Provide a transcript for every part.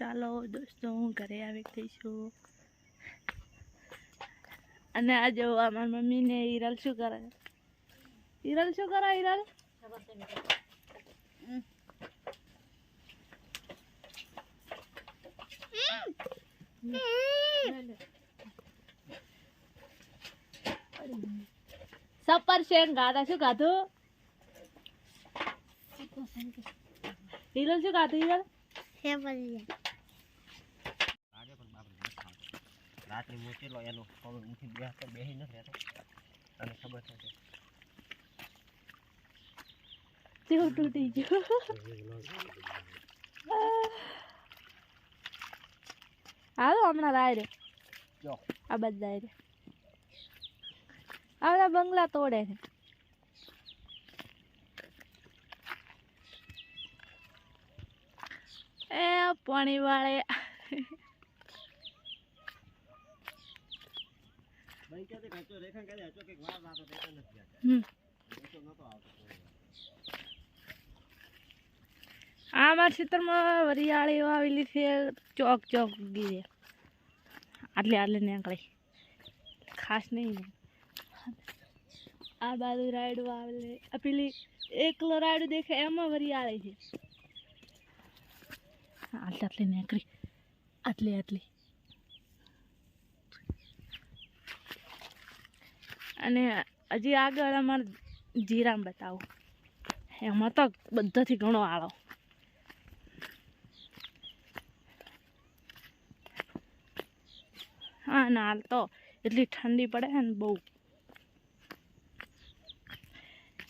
ચાલો દોસ્તો હું ઘરે આવી ગઈ છું અને આ જો અમારી મમ્મી ને હિરલ શું કરે હિરલ શું કરે હિરલ સપર શેંગ ગાતા શું ગાધું હિરલ શું ગાધું હિરલ રાત્રે મોચેલો એનો હવે ઊંચી બે તો બેસી નથી રહેતો. અને ખબર છે તેવું તૂટી ગયું. હાલો હમણાં રાય રે. આ બધા રે. આવડા બંગલા તોડે છે. એ પાણી વાળે આ મારા ખેતરમાં વરિયાળી વાવેલી છે ચોક ચોક ઉગી છે આટલે આટલે નીકળી. ખાસ નહીં. આ બાજુ રાયડું વાવેલી આ પેલી એકલો રાયડું દેખે એમાં વરિયાળી છે. આટલે આટલે નીકળી. આટલી આટલી. અને હજી આગળ અમારે જીરામ બતાવો. એમાં તો બધાથી ઘણો આળો. હા, ના હાલ તો એટલી ઠંડી પડે ને બહુ.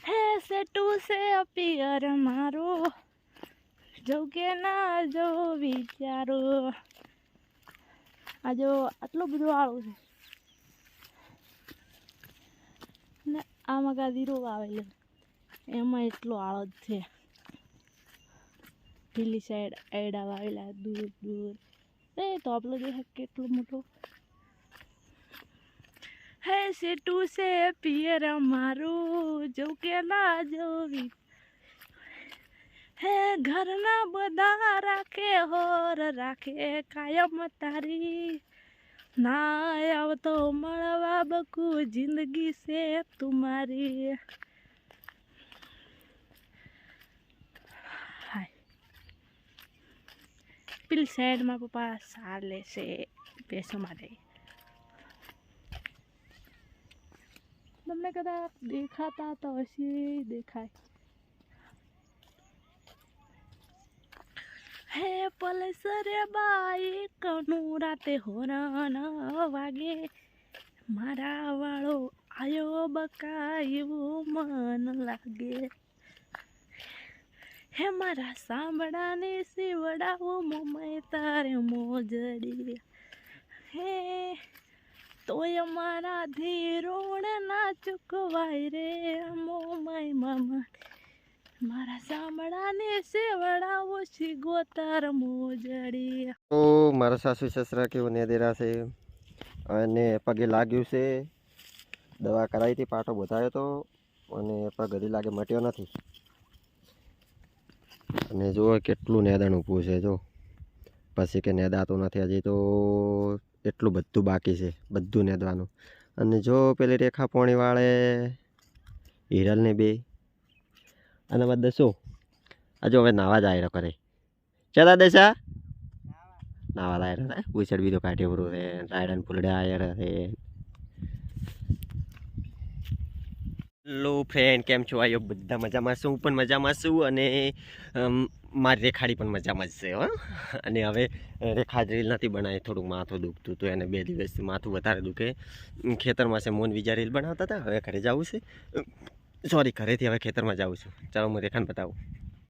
હે, સેટુ સે અપિયર મારો જો કે ના જો વિચારો. આ જો આટલું બધું આળું છે. આમાં ગાદીરો વાવેલો એમાં. એટલો આળો છે. પેલી સાઈડ એડા વાવેલા, દૂર દૂર. એ તો આપણો દેખ કેટલો મોટો. હે સેટુ સે પિયર મારું જો કે ના જોવી. હે ઘરના બધા રાખે, હોર રાખે, કાયમ તારી. ના આવતો મળવા બકુ જિંદગી છે તુમારી. પેલી સાઈડમાં પપ્પા સાર લેશે ભેંસો માટે તમને કદાચ દેખાતા તો હશે, દેખાય. હે પલસરે બાઈ કનું રાતે હોરણ વાગે. મારા વાળો આયો બકાયું મન લાગે. હે મારા સાંભળાને સીવડાવો મમય તારે મોજડી. હે, તોય મારા ધીરોણ ના ચૂકવાય રે મોમાય મામા. મારા સામળાને તો મારા સાસુ સસરા કેવું નેદેરા છે? અને પગે લાગ્યું છે. દવા કરાવી હતી, પાટો બધાયો તો, અને પગ હજી લાગે મટ્યો નથી. અને જો કેટલું નેદાણ ઊભું છે, જો. પછી કે નેદાતું નથી હજી તો એટલું બધું બાકી છે, બધું નેદવાનું. અને જો પેલી રેખા પોણીવાળે હિરલને બે અને બધા શું હજુ હવે નાવા જાય કરે. ચલા દેશા નાવા લાયર હતા ઉછળ બીજો કાઢ્યો બરો રે રાયડન ફૂલડા આયર રે હેલો ફ્રેન્ડ કેમ છો? આયો બધા મજામાં છું. હું પણ મજામાં છું અને મારી રેખાડી પણ મજામાં જ છે, હો. અને હવે રેખા જ રીલ નથી બનાવી. થોડુંક માથું દુખતું હતું એને બે દિવસથી માથું વધારે દુખે. ખેતરમાં છે મોન બીજા રીલ બનાવતા હતા. હવે ઘરે જવું છે. સોરી ઘરેથી હવે ખેતરમાં જાઉં છું. ચાલો હું રેખાને બતાવું.